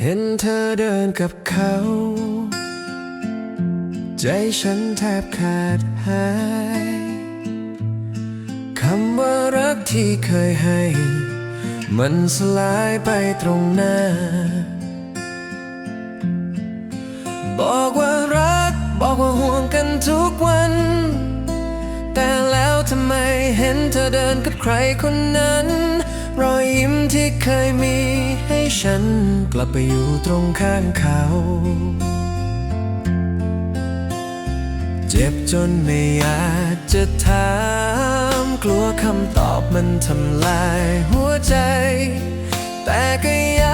เห็นเธอเดินกับเขา ใจฉันแทบขาดหาย คำว่ารักที่เคยให้ มันสลายไปตรงหน้า บอกว่ารัก บอกว่าห่วงกันทุกวัน แต่แล้วทำไมเห็นเธอเดินกับใครคนนั้น รอยยิ้มที่เคยมีให้ฉันกลับไปอยู่ตรงข้างเขา เจ็บจนไม่อยากจะถาม กลัวคำตอบมันทำลายหัวใจ แต่ก็ยัง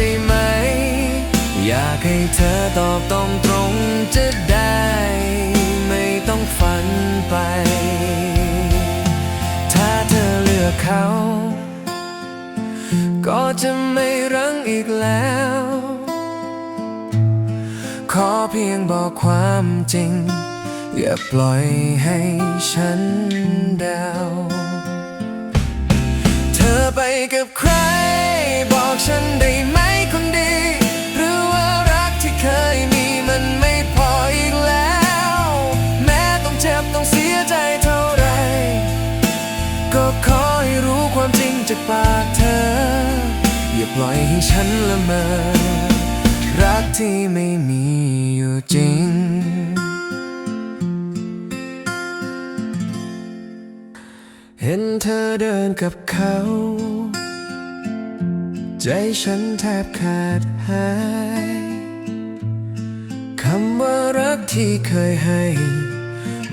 ช่ไหม อยากให้เธอตอบตรงตรงจะได้ ไม่ต้องฝันไป ถ้าเธอเลือกเขา ก็จะไม่รั้งอีกแล้ว ขอเพียงบอกความจริง อย่าปล่อยให้ฉันเด ก็ขอให้รู้ความจริงจากปากเธอ อย่าปล่อยให้ฉันละเมอ รักที่ไม่มีอยู่จริง เห็นเธอเดินกับเขา ใจฉันแทบขาดหายคำว่ารักที่เคยให้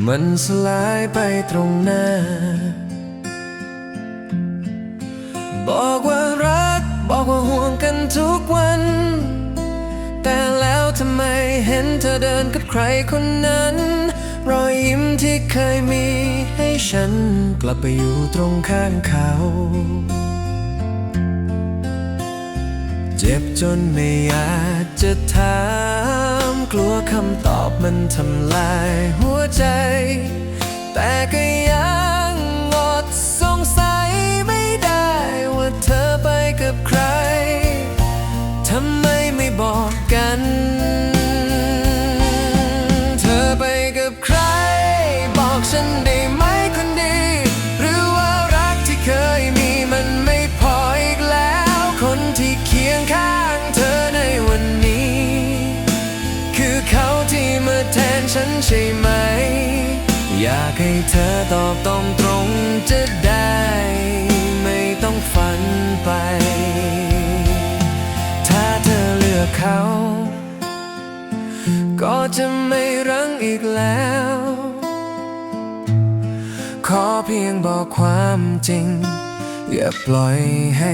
มันสลายไปตรงหน้า บอกว่ารัก บอกว่าห่วงกันทุกวัน แต่แล้วทำไมเห็นเธอเดินกับใครคนนั้น รอยยิ้มที่เคยมีให้ฉันกลับไปอยู่ตรงข้างเขา เจ็บจนไม่อยากจะถามกลัวคำตอบมันทำลายหัวใจ แต่ก็ กับใคร ทำไมไม่บอกกัน เธอไปกับใคร บอกฉันได้ไหมคนดี หรือว่ารักที่เคยมีมันไม่พออีกแล้ว คนที่เคียงข้างเธอในวันนี้ คือเขาที่มาแทนฉันใช่ไหม อยากให้เธอตอบตรงตรงจะได้ ต้องฝันไป ถ้าเธอเลือกเขา ก็จะไม่รั้งอีกแล้ว ขอเพียงบอกความจริง อย่าปล่อยให้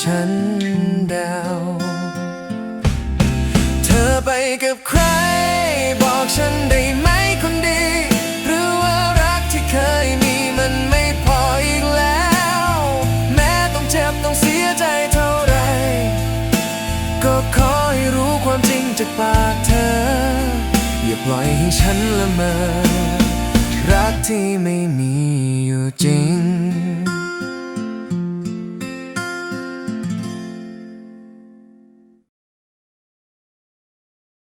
ฉันเดาเธอไปกับใครบอกฉัน งจากปากเธอ อย่าปล่อยให้ฉันละเมอรักที่ไม่มีอยู่จริง